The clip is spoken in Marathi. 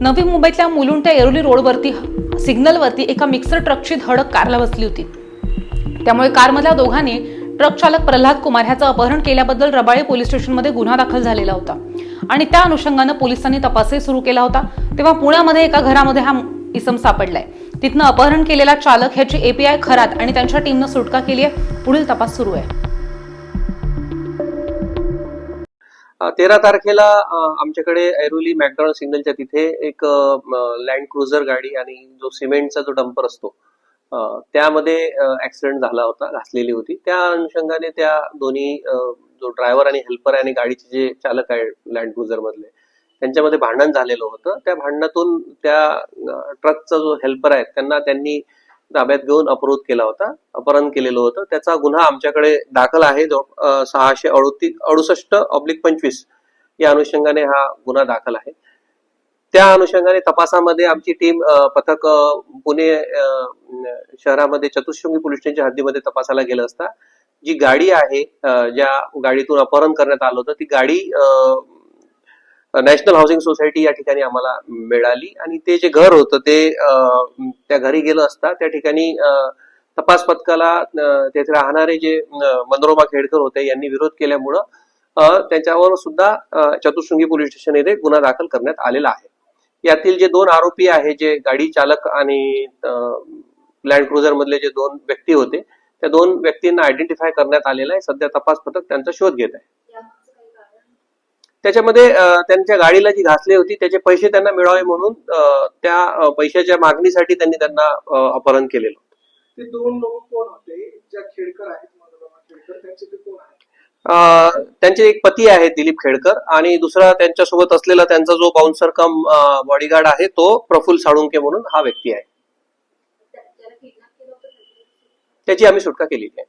नवी मुंबईतल्या मुलुंडच्या एरोली येरोली रोडवरती सिग्नलवरती एका मिक्सर ट्रकची धडक कारला बसली होती. त्यामुळे कारमधल्या दोघांनी ट्रक चालक प्रल्हाद कुमार ह्याचं अपहरण केल्याबद्दल रबाळे पोलीस स्टेशनमध्ये गुन्हा दाखल झालेला होता. आणि त्या अनुषंगानं पोलिसांनी तपासही सुरू केला होता. तेव्हा पुण्यामध्ये एका घरामध्ये हा इसम सापडलाय. तिथनं अपहरण केलेला चालक ह्याची एपीआय खरात आणि त्यांच्या टीमनं सुटका केली आहे पुढील तपास सुरू आहे. तेरा तारखेला आमच्याकडे ऐरोली मॅकडॉनल्ड सिग्नलच्या तिथे एक लँड क्रुझर गाडी आणि जो सिमेंटचा जो डंपर असतो त्यामध्ये ऍक्सिडेंट झाला होता घासलेली होती. त्या अनुषंगाने त्या दोन्ही जो ड्रायव्हर आणि हेल्पर आणि गाडीचे जे चालक आहे लँड क्रुझर मधले त्यांच्यामध्ये भांडण झालेलं होतं. त्या भांडणातून त्या ट्रकचा जो हेल्पर आहे त्यांना त्यांनी ताब्यात घेऊन अपरोध केला होता अपहरण केलेलं होतं. त्याचा गुन्हा आमच्याकडे दाखल आहे. जो सहाशे अडुतीस अडुसष्ट ऑब्लिक पंचवीस या अनुषंगाने हा गुन्हा दाखल आहे. त्या अनुषंगाने तपासामध्ये आमची टीम पथक पुणे शहरामध्ये चतुशृंगी पोलीस स्टेशनच्या हद्दीमध्ये तपासाला गेलं असता. जी गाडी आहे ज्या गाडीतून अपहरण करण्यात आलं होतं ती गाडी नॅशनल हाऊसिंग सोसायटी या ठिकाणी आम्हाला मिळाली. आणि ते जे घर होतं ते त्या घरी गेलं असता त्या ठिकाणी तपास पथकाला तेथे राहणारे जे मनोरमा खेडकर होते यांनी विरोध केल्यामुळं त्यांच्यावर त्याच्यावर सुद्धा चतुर्शृंगी पोलीस स्टेशन येथे गुन्हा दाखल करण्यात आलेला आहे. यातील जे दोन आरोपी आहे जे गाडी चालक आणि लँड क्रुझर मधले जे दोन व्यक्ती होते त्या दोन व्यक्तींना आयडेंटिफाय करण्यात आलेला आहे. सध्या तपास पथक त्यांचा शोध घेत आहे. त्याच्यामध्ये त्यांच्या गाडीला जी घासली होती त्याचे पैसे त्यांना मिळावे म्हणून त्या पैशाच्या मागणीसाठी त्यांनी त्यांना अपहरण केलेलं होतं. ते दोन लोक कोण होते? ज्या खेडकर आहेत मनोरमा खेडकर त्यांचे ते कोण आहेत? अ, त्यांचे एक पती आहेत दिलीप खेडकर आणि दुसरा त्यांच्यासोबत असलेला त्यांचा जो बाउन्सर कम बॉडीगार्ड आहे तो प्रफुल्ल साळुंके म्हणून हा व्यक्ती आहे. त्याची आम्ही सुटका केलेली आहे.